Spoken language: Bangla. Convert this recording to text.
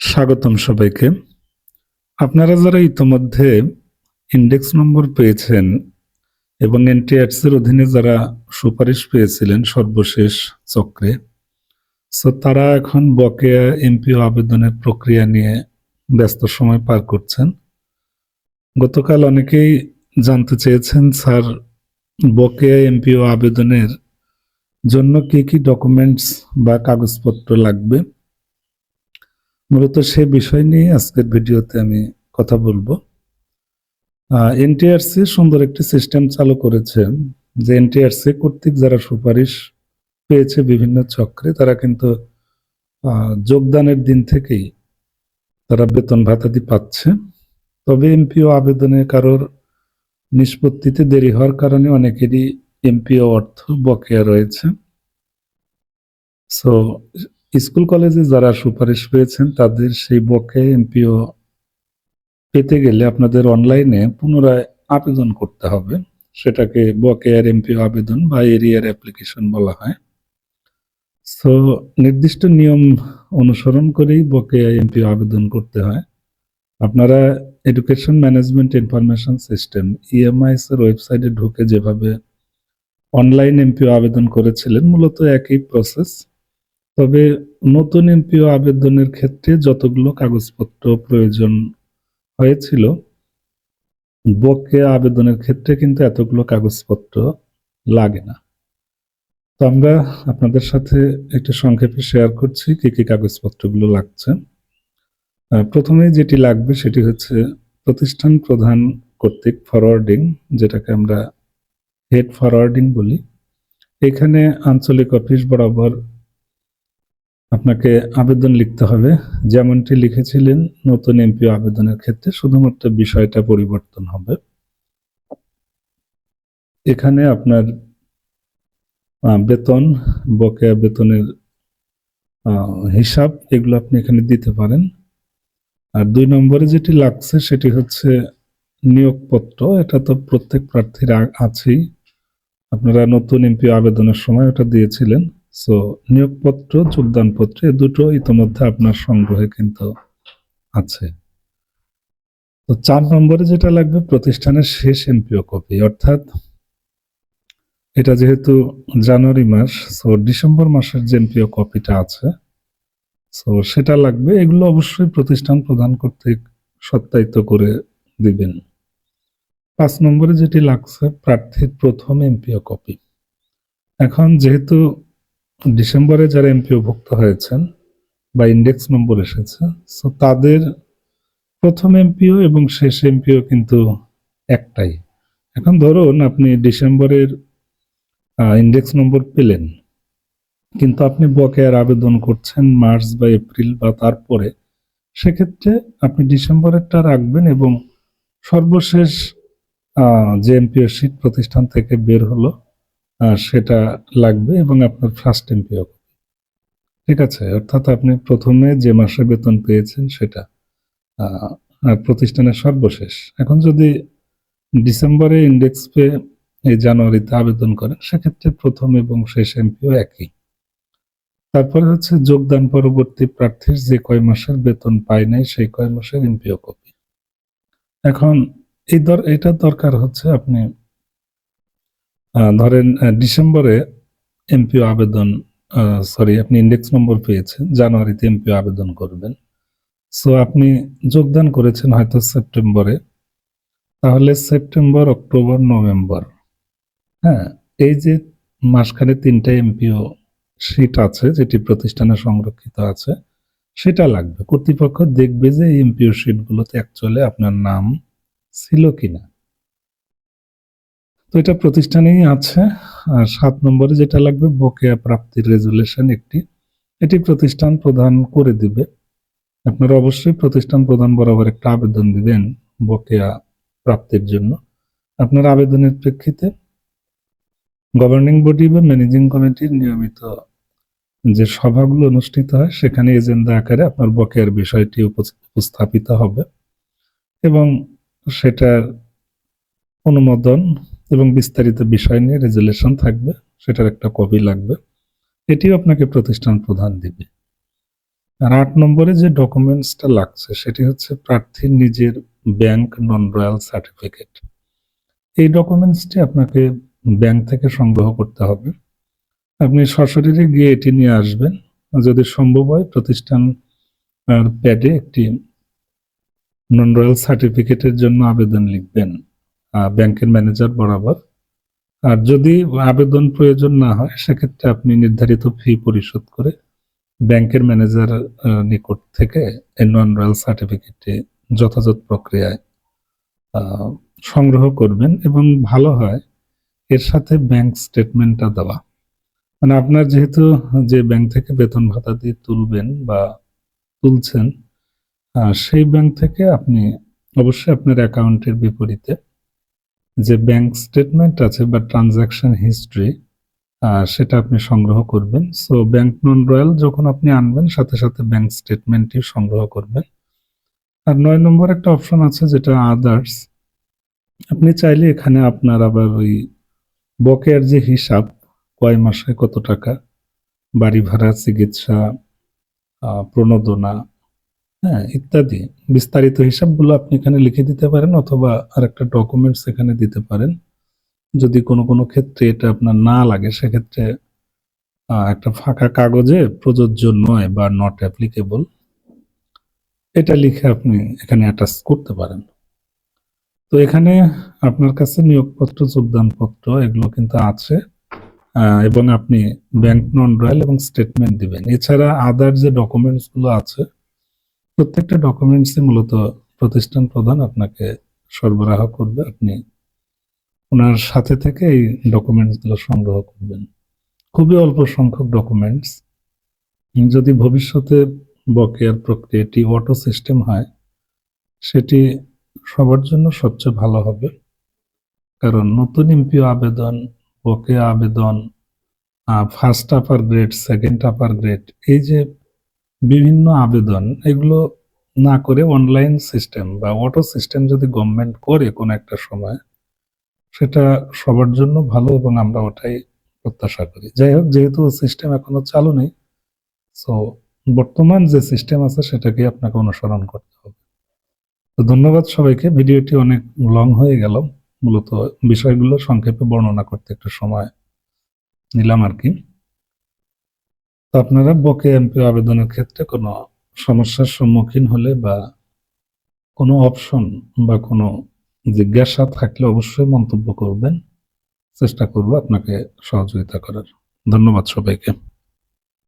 স্বাগতম সবাইকে। আপনারা যারা ইতোমধ্যে ইন্ডেক্স নম্বর পেয়েছেন এবং এনটিআরস এর অধীনে যারা সুপারিশ পেয়েছিলেন সর্বশেষ চক্রে সো তারা এখন বকেয়া এমপিও আবেদনের প্রক্রিয়া নিয়ে ব্যস্ত সময় পার করছেন। গতকাল অনেকেই জানতে চেয়েছেন, স্যার, বকেয়া এমপিও আবেদনের জন্য কি কি ডকুমেন্টস বা কাগজপত্র লাগবে? মূলত সে বিষয় নিয়ে আজকের ভিডিওতে আমি কথা বলব। এনটিআরসি সুন্দর একটি সিস্টেম চালু করেছে যে এনটিআরসি কর্তৃক যারা সুপারিশ পেয়েছে বিভিন্ন চক্রে, তারা কিন্তু যোগদানের দিন থেকেই তারা বেতন ভাতাদি পাচ্ছে। তবে এমপিও আবেদনে কারোর নিষ্পত্তিতে দেরি হওয়ার কারণে অনেকেরই এমপিও অর্থ বকেয়া রয়েছে। সো স্কুল কলেজে যারা সুপারিশ পেয়েছেন, তাদের সেই বকেয়া এমপিও পেতে গেলে আপনাদের অনলাইনে পুনরায় আবেদন করতে হবে। সেটাকে বকেয়ার এমপিও আবেদন বা এরিয়ার অ্যাপ্লিকেশন বলা হয়। সো, নির্দিষ্ট নিয়ম অনুসরণ করেই বকেয়া এমপিও আবেদন করতে হয়। আপনারা education management information system, EMIS এর ওয়েবসাইটে ঢুকে যেভাবে অনলাইন এমপিও আবেদন করেছিলেন, মূলত একই প্রসেস। তবে নতুন এমপিও আবেদনের ক্ষেত্রে যতগুলো কাগজপত্র প্রয়োজন হয়েছিল, বকেয়া আবেদনের ক্ষেত্রে কিন্তু এতগুলো কাগজপত্র লাগে না। তো আমরা আপনাদের সাথে একটু সংক্ষেপে শেয়ার করছি কি কি কাগজপত্রগুলো লাগছে। প্রথমে যেটি লাগবে সেটি হচ্ছে প্রতিষ্ঠান প্রধান কর্তৃক ফরওয়ার্ডিং যেটাকে আমরা হেড ফরওয়ার্ডিং বলি। এখানে আঞ্চলিক অফিস বরাবর আপনাকে আবেদন লিখতে হবে। যেমনটি লিখেছিলেন, নতুন এমপি আবেদনের ক্ষেত্রে শুধুমাত্র বিষয়টা পরিবর্তন হবে। এখানে আপনার বেতন, বকেয়া বেতনের হিসাব, এগুলো আপনি এখানে দিতে পারেন। আর দুই নম্বরে যেটি লাগছে, সেটি হচ্ছে নিয়োগপত্র। এটা তো প্রত্যেক প্রার্থীর আছেই। আপনারা নতুন এমপি আবেদনের সময় ওটা দিয়েছিলেন। সো নিয়োগপত্র, যোগদানপত্র এ দুটো ইতোমধ্যে আপনার সংগ্রহে কিন্তু আছে। তো চার নম্বরে যেটা লাগবে, প্রতিষ্ঠানের শেষ এমপিও কপি, অর্থাৎ এটা যেহেতু জানুয়ারি মাস সো ডিসেম্বর মাসের যে এমপিও কপিটা আছে সো সেটা লাগবে। এগুলো অবশ্যই প্রতিষ্ঠান প্রদান কর্তৃক সত্যায়িত করে দিবেন। পাঁচ নম্বরে যেটি লাগছে, প্রার্থীর প্রথম এমপিও কপি। এখন যেহেতু ডিসেম্বরে যারা এমপিও ভুক্ত হয়েছেন বা ইন্ডেক্স নম্বর এসেছে সো তাদের প্রথম এমপিও এবং শেষ এমপিও কিন্তু একটাই। এখন ধরুন আপনি ডিসেম্বরের ইন্ডেক্স নম্বর পেলেন, কিন্তু আপনি বকেয়ার আবেদন করছেন মার্চ বা এপ্রিল বা তারপরে, সেক্ষেত্রে আপনি ডিসেম্বরেরটা রাখবেন এবং সর্বশেষ যে এমপিও শীট প্রতিষ্ঠান থেকে বের হলো সেটা লাগবে এবং আপনার ফার্স্ট এমপিও ঠিক আছে? অর্থাৎ আপনি প্রথমে যে মাসে বেতন পেয়েছেন সেটা। আর প্রতিষ্ঠানের সর্বশেষ। এখন যদি ডিসেম্বরে ইন্ডেক্স পে এই জানুয়ারিতে আবেদন করেন, সেক্ষেত্রে প্রথম এবং শেষ এমপিও একই। তারপরে হচ্ছে যোগদান পরবর্তী প্রার্থীর যে কয় মাসের বেতন পায় নাই, সেই কয় মাসের এমপিও কপি। এখন এই দর, এটা দরকার হচ্ছে আপনি ধরেন ডিসেম্বরে এমপিও আবেদন সরি আপনি ইন্ডেক্স নম্বর পেয়েছেন, জানুয়ারিতে এমপিও আবেদন করবেন। সো আপনি যোগদান করেছেন হয়তো সেপ্টেম্বরে। তাহলে সেপ্টেম্বর, অক্টোবর, নভেম্বর হ্যাঁ এই যে মাসখানে তিনটা এমপিও সিট আছে, যেটি প্রতিষ্ঠানে সংরক্ষিত আছে, সেটা লাগবে। কর্তৃপক্ষ দেখবে যে এই এমপিও সিটগুলোতে অ্যাকচুয়ালি আপনার নাম ছিল কিনা। তো এটা প্রতিষ্ঠানেই আছে, আর সাত নম্বরে যেটা লাগবে, বকেয়া প্রাপ্তির রেজুলেশন একটি। এটি প্রতিষ্ঠান প্রদান করে দিবে। আপনারা অবশ্যই প্রতিষ্ঠান প্রদান বরাবর একটা আবেদন দিবেন বকেয়া প্রাপ্তির জন্য। আপনার আবেদনের প্রেক্ষিতে গভর্নিং বডি বা ম্যানেজিং কমিটির নিয়মিত যে সভাগুলো অনুষ্ঠিত হয়, সেখানে এজেন্ডা আকারে আপনার বকেয়ার বিষয়টি উপস- উপস্থাপিত হবে। এবং সেটার অনুমোদন এবং বিস্তারিত বিষয় নিয়ে রেজুলেশন থাকবে, সেটার একটা কপি লাগবে। এটিও আপনাকে প্রতিষ্ঠান প্রধান দিবে। আর আট নম্বরে যে ডকুমেন্টসটা লাগছে, সেটি হচ্ছে প্রার্থীর নিজের ব্যাংক নন রয়্যাল সার্টিফিকেট। এই ডকুমেন্টসটি আপনাকে ব্যাংক থেকে সংগ্রহ করতে হবে। আপনি সশরীরে গিয়ে এটি নিয়ে আসবেন। যদি সম্ভব হয় প্রতিষ্ঠান প্যাডে একটি নন রয়্যাল সার্টিফিকেটের জন্য আবেদন লিখবেন। ব্যাংকের ম্যানেজার বরাবর। আর যদি আবেদন প্রয়োজন না হয়, সেক্ষেত্রে আপনি নির্ধারিত ফি পরিশোধ করে ব্যাংকের ম্যানেজার নিকট থেকে নন রয়্যাল সার্টিফিকেটটি যথাযথ প্রক্রিয়ায় সংগ্রহ করবেন এবং ভালো হয় এর সাথে ব্যাংক স্টেটমেন্টটা দেওয়া। মানে আপনার যেহেতু যে ব্যাংক থেকে বেতন ভাতা দিয়ে তুলবেন বা তুলছেন সেই ব্যাংক থেকে আপনি অবশ্যই আপনার অ্যাকাউন্টের বিপরীতে যে ব্যাংক স্টেটমেন্ট আছে বা ট্রানজাকশন হিস্ট্রি সেটা আপনি সংগ্রহ করবেন। সো ব্যাংক নন রয়্যাল যখন আপনি আনবেন, সাথে সাথে ব্যাংক স্টেটমেন্টটি সংগ্রহ করবেন। আর নয় নম্বর একটা অপশন আছে যেটা আদার্স আপনি চাইলে এখানে আপনার আবার ওই বকেয়ার যে হিসাব, কয় মাসে কত টাকা, বাড়ি ভাড়া, চিকিৎসা প্রণোদনা হ্যাঁ ইত্যাদি। বিস্তারিত হিসাবগুলো আপনি এখানে লিখে দিতে পারেন অথবা আরেকটা ডকুমেন্টস এখানে দিতে পারেন। যদি কোনো কোনো ক্ষেত্রে এটা আপনার না লাগে, সেক্ষেত্রে একটা ফাঁকা কাগজে প্রযোজ্য নয় বা নট অ্যাপ্লিকেবল এটা লিখে আপনি এখানে অ্যাটাচ করতে পারেন। তো এখানে আপনার কাছে নিয়োগপত্র, যোগদানপত্র, এগুলো কিন্তু আছে এবং আপনি ব্যাংক নন রয়্যাল এবং স্টেটমেন্ট দিবেন। এছাড়া আদার যে ডকুমেন্টসগুলো আছে প্রত্যেকটা ডকুমেন্টসই মূলত প্রতিষ্ঠান প্রধান আপনাকে সরবরাহ করবে। আপনি ওনার সাথে থেকে এই ডকুমেন্টসগুলো সংগ্রহ করবেন। খুবই অল্প সংখ্যক ডকুমেন্টস যদি ভবিষ্যতে বকেয়ার প্রক্রিয়াটি অটো সিস্টেম হয়, সেটি সবার জন্য সবচেয়ে ভালো হবে। কারণ নতুন এমপিও আবেদন, বকেয়া আবেদন first upper grade second upper grade এই যে বিভিন্ন আবেদন, এগুলো না করে অনলাইন সিস্টেম বা অটো সিস্টেম যদি গভর্নমেন্ট করে কোনো একটা সময়, সেটা সবার জন্য ভালো এবং আমরা ওটাই প্রত্যাশা করি। যাই হোক, যেহেতু সিস্টেম এখনও চালু নেই সো বর্তমান যে সিস্টেম আছে সেটাকে আপনাকে অনুসরণ করতে হবে। তো ধন্যবাদ সবাইকে, ভিডিওটি অনেক লং হয়ে গেল, মূলত বিষয়গুলো সংক্ষেপে বর্ণনা করতে একটু সময় নিলাম আর কি। তো আপনারা বকে এমপি আবেদনের ক্ষেত্রে কোনো সমস্যার সম্মুখীন হলে বা কোনো অপশন বা কোনো জিজ্ঞাসা থাকলে অবশ্যই মন্তব্য করবেন। চেষ্টা করব আপনাকে সহযোগিতা করার। ধন্যবাদ সবাইকে।